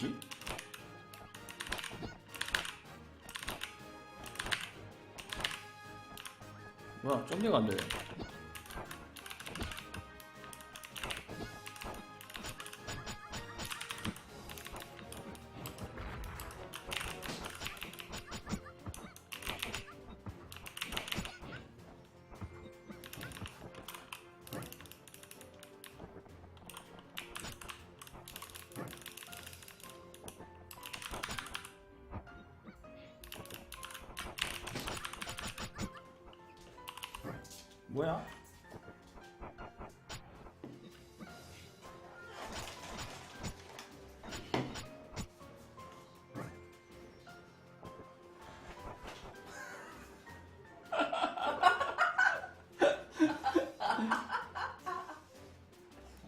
있지? 뭐야 점핑 안 돼. 뭐야?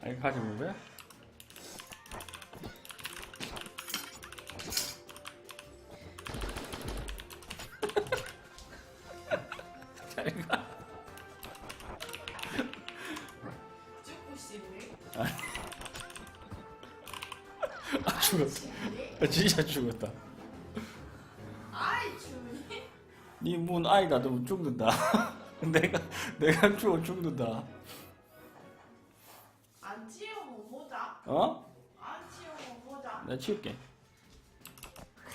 아니 가지고 왜? 죽었어 아, 진짜 죽었다 아이 죽니? 니문 아이 닫으면 죽는다 내가 내가 죽어 죽는다 안 치우고 보자. 어? 안 치우고 보자. 내가 치울게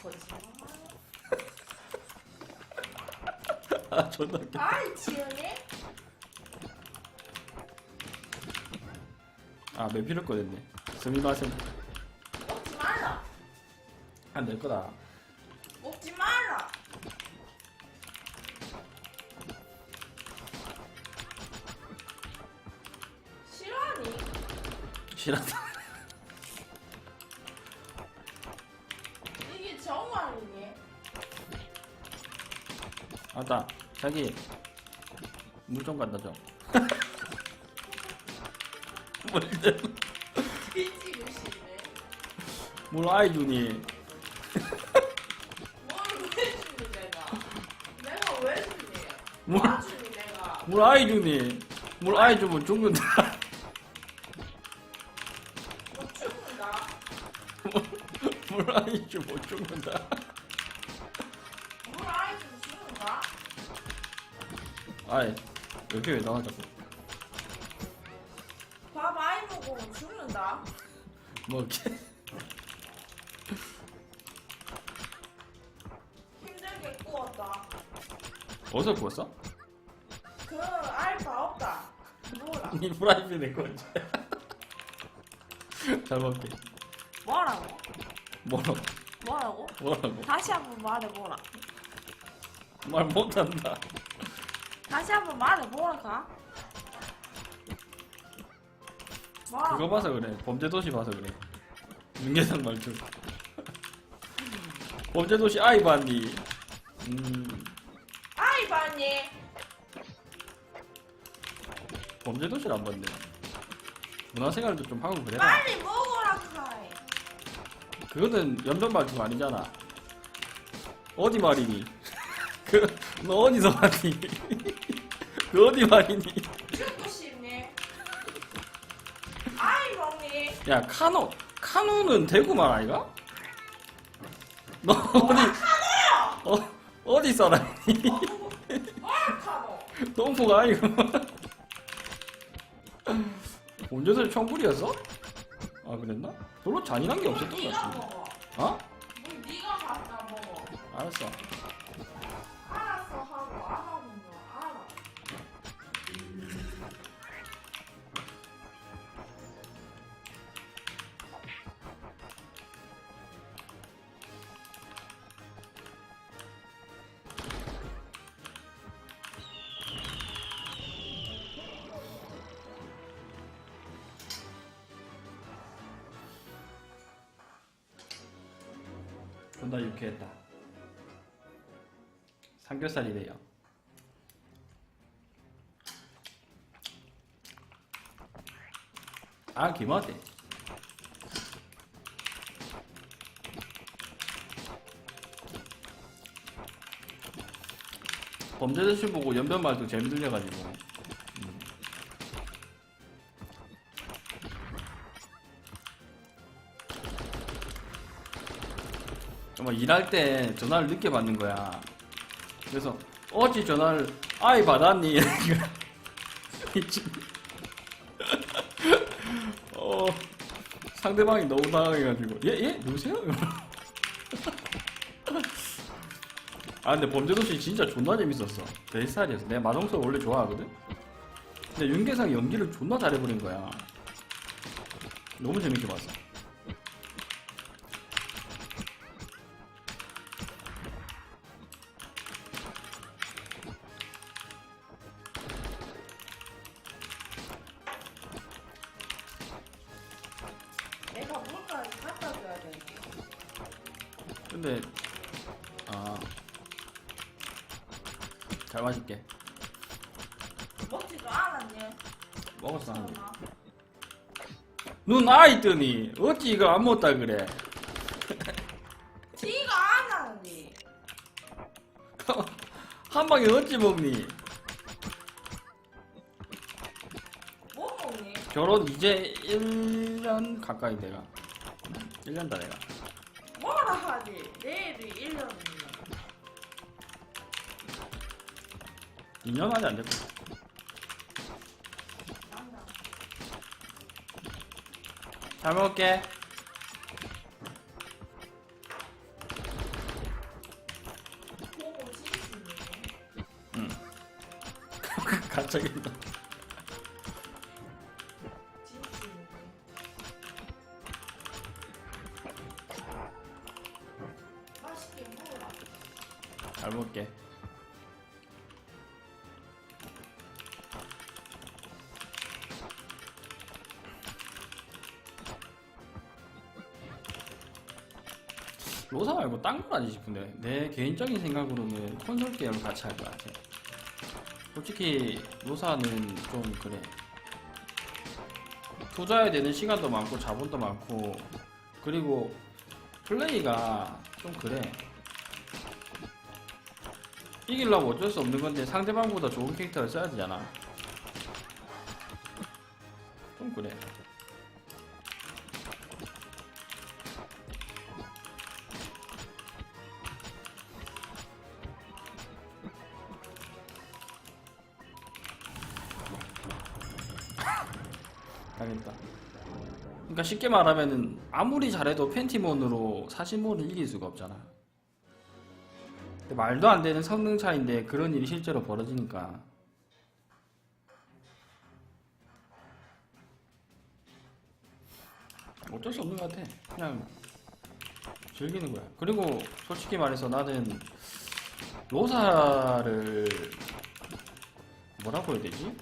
거짓말. 아 존나 아이 치우니? 아 매필할 거 됐네 스미마셍. 안될 거다 먹지 말라. 싫어하니? 싫었다 이게 정말이니? 아따 자기 물 좀 갖다 줘 물, 좀- 뒤지고 싶네. 물 아이 주니 뭘왜 주니 내가? 내가 왜 주니? 물, 뭐 내가? 물 아이 주니 물 아이 주면 죽는다 뭐 죽는다? 물 아이 주면 죽는다 물 아이 좀 죽는다? 아이 여기 왜 나와 자꾸 밥 많이 먹으면 죽는다? 뭐 이렇게 힘들게 구웠다. 어디서 구웠어? 몰라. 니 프라이팬에 구웠지 잘 먹게 뭐라고? 뭐라고 뭐라고? 뭐라고 다시 한번 말해보라. 말 못한다 다시 한번 말해보라. 뭐라고? 그거 봐서 그래 범죄도시 봐서 그래 윤계상 말투 범죄도시 아이 봤니 음 범죄도시를 안 봤네 문화생활도 좀 하고 그래라 빨리 먹으라 카이. 그거는 연변 말투가 아니잖아 어디 말이니 그 너 어디서 봤니 그 어디 말이니 죽고 싶니? 아이 먹니? 야 카노 카노는 대구 말 아이가? 너 어디 어, 어디 살아니 뭐라카노? 똥포가 아니고 본전설 청불이었어? 아 그랬나? 별로 잔인한 게 없었던 것 같은데. 어? 뭘 네가 갖다 먹어. 알았어 존나 유쾌했다. 삼겹살이래요. 아 김어대 범죄도시 보고 연변 말도 재미 들려가지고 일할 때 전화를 늦게 받는 거야. 그래서 어찌 전화를 아이 받았니? 어 상대방이 너무 당황해가지고 예 예? 누구세요? 아 근데 범죄도시 진짜 존나 재밌었어 내 스타일이었어 내가 마동석 원래 좋아하거든 근데 윤계상 연기를 존나 잘해버린 거야 너무 재밌게 봤어 근데 아잘 마실게 먹지도 않았니? 먹었어. 설마? 눈 아있더니 어찌 이거 안 먹었다 그래 지가 안 하니. 한 방에 어찌 먹니 뭐 먹니? 결혼 이제 1년 가까이 돼가 1년 다 돼가 하지? 내일이 1년이네. 2년 아직 안 됐고 난다. 잘 먹을게 보고 지지네. 응 갑자기 잘 먹을게. 로사 말고 딴건 아니지 싶은데. 내 개인적인 생각으로는 콘솔 게임을 같이 할 것 같아. 솔직히 로사는 좀 그래. 투자해야 되는 시간도 많고 자본도 많고 그리고 플레이가 좀 그래 이기려면 어쩔 수 없는 건데 상대방보다 좋은 캐릭터를 써야 되잖아. 좀 그래. 알겠다. 그러니까 쉽게 말하면은 아무리 잘해도 팬티몬으로 사신몬을 이길 수가 없잖아. 말도 안 되는 성능 차인데 그런 일이 실제로 벌어지니까 어쩔 수 없는 것 같아. 그냥 즐기는 거야. 그리고 솔직히 말해서 나는 로사를 뭐라고 해야 되지?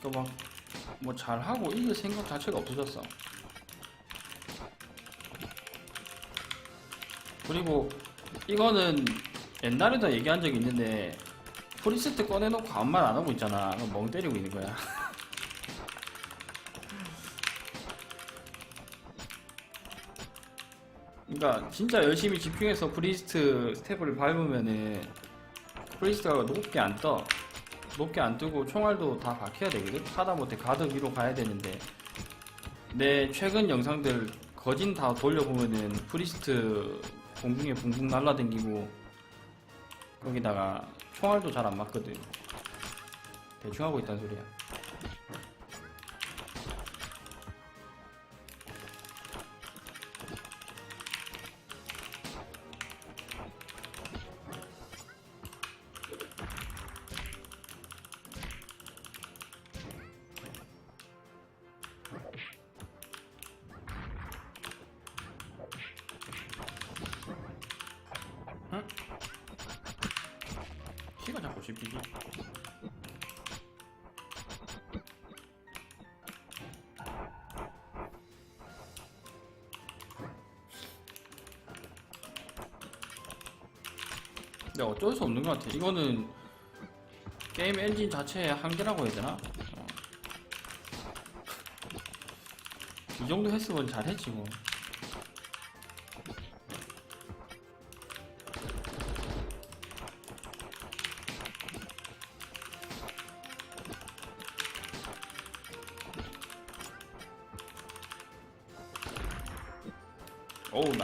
그러니까 막 뭐 잘하고 이길 생각 자체가 없어졌어. 그리고 이거는 옛날에도 얘기한 적이 있는데 프리스트 꺼내놓고 아무 말 안 하고 있잖아. 멍 때리고 있는 거야. 그러니까 진짜 열심히 집중해서 프리스트 스텝을 밟으면은 프리스트가 높게 안 떠. 높게 안 뜨고 총알도 다 박혀야 되거든. 하다못해 가드 위로 가야 되는데 내 최근 영상들 거진 다 돌려보면은 프리스트 공중에 붕붕 날라댕기고 거기다가 총알도 잘 안 맞거든. 대충 하고 있단 소리야. 씹히지. 근데 어쩔 수 없는 것 같아. 이거는 게임 엔진 자체의 한계라고 해야 되나? 어. 이 정도 했으면 잘했지 뭐.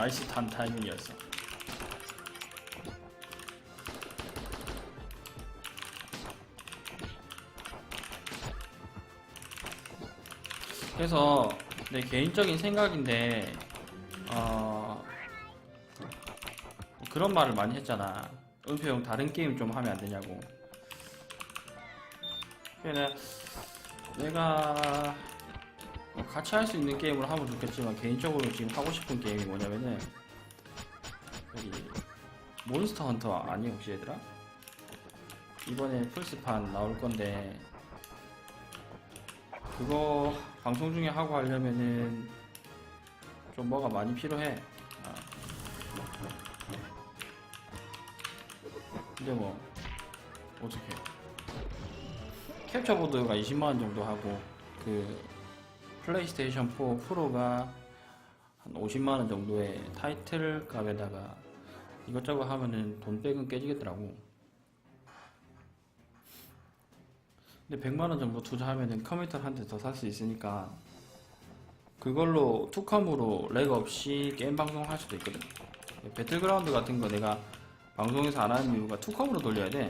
나이스 단 타이밍이었어. 그래서 내 개인적인 생각인데 어 그런 말을 많이 했잖아. 은표 형 다른 게임 좀 하면 안 되냐고. 그래 내가 뭐 같이 할 수 있는 게임을 하면 좋겠지만 개인적으로 지금 하고 싶은 게임이 뭐냐면은 여기 몬스터 헌터 아니 혹시 얘들아? 이번에 플스판 나올 건데 그거 방송 중에 하고 하려면은 좀 뭐가 많이 필요해. 아. 근데 뭐 어떻게 캡처보드가 20만 원 정도 하고 그 플레이스테이션 4 프로가 한 50만 원 정도의 타이틀 값에다가 이것저것 하면은 돈 백은 깨지겠더라고. 근데 100만 원 정도 투자하면은 컴퓨터 한대 더 살 수 있으니까 그걸로 투컴으로 렉 없이 게임 방송할 수도 있거든. 배틀그라운드 같은 거 내가 방송에서 안 하는 이유가 투컴으로 돌려야 돼.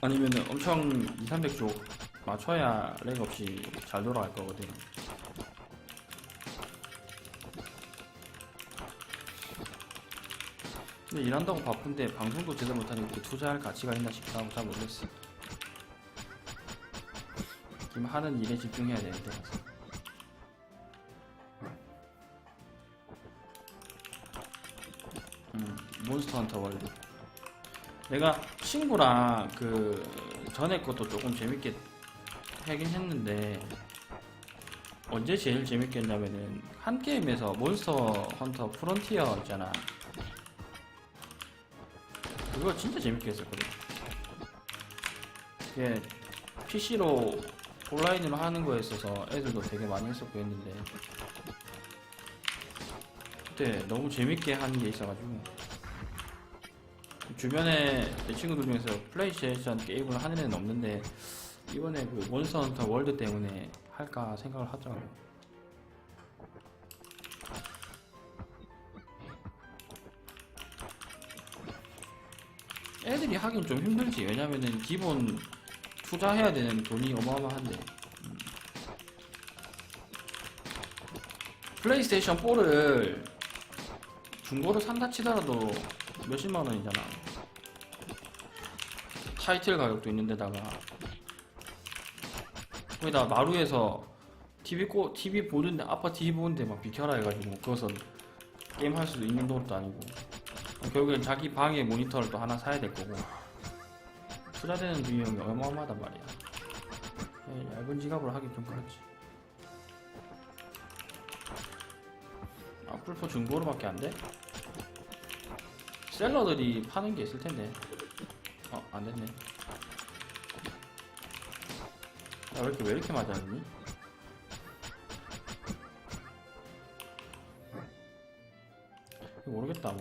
아니면은 엄청 2, 300조 맞춰야 렉 없이 잘 돌아갈 거거든. 근데 일한다고 바쁜데 방송도 제대로 못하는 게 투자할 가치가 있나 싶기도 하고 잘 모르겠어. 지금 하는 일에 집중해야 되는데. 음, 몬스터 헌터 월드. 내가 친구랑 그 전에 것도 조금 재밌게 하긴 했는데 언제 제일 재밌게 했냐면은 한 게임에서 몬스터 헌터 프론티어 있잖아. 그거 진짜 재밌게 했었거든. 그게 PC로 온라인으로 하는 거에 있어서 애들도 되게 많이 했었고 했는데 그때 너무 재밌게 하는 게 있어가지고 주변에 내 친구들 중에서 플레이스테이션 게임을 하는 애는 없는데 이번에 그 몬스터 헌터 월드 때문에 할까 생각을 하더라고. 애들이 하긴 좀 힘들지. 왜냐면은 기본 투자해야 되는 돈이 어마어마한데. 음. 플레이스테이션 4를 중고로 산다 치더라도 몇십만 원이잖아. 타이틀 가격도 있는데다가 거기다 마루에서 TV 꼬 TV 보는데 아빠 TV 보는데 막 비켜라 해가지고 그것은 게임 할 수도 있는 돈도 아니고. 결국엔 자기 방에 모니터를 또 하나 사야 될 거고. 투자되는 비용이 어마어마하단 말이야. 예, 얇은 지갑으로 하긴 좀 그렇지. 아플포 중고로밖에 안 돼? 셀러들이 파는 게 있을 텐데. 어 안 됐네 야, 왜 이렇게 왜 이렇게 맞았니? 모르겠다 뭐.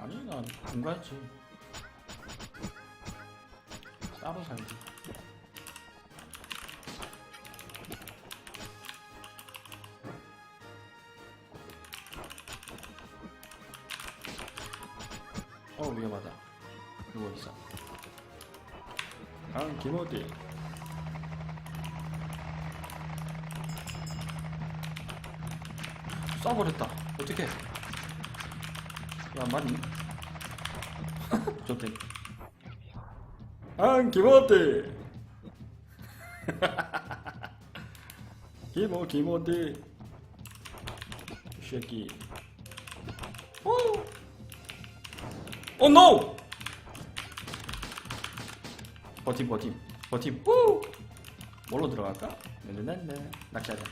아니 난 공부했지. 따로 살지 김어디? 쏴버렸다. 어떻게 야 맞니? 좋대. 아 김어디 김어 김어디 이 새끼. 오 오 노! 버팀 버팀 버팀 우! 뭘로 들어갈까? 네네네 낚시하자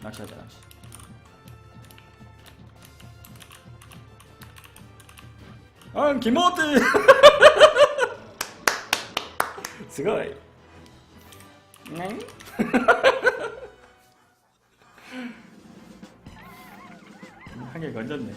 낚시하자 낚시 아 김어띠 すごいね 개 건졌네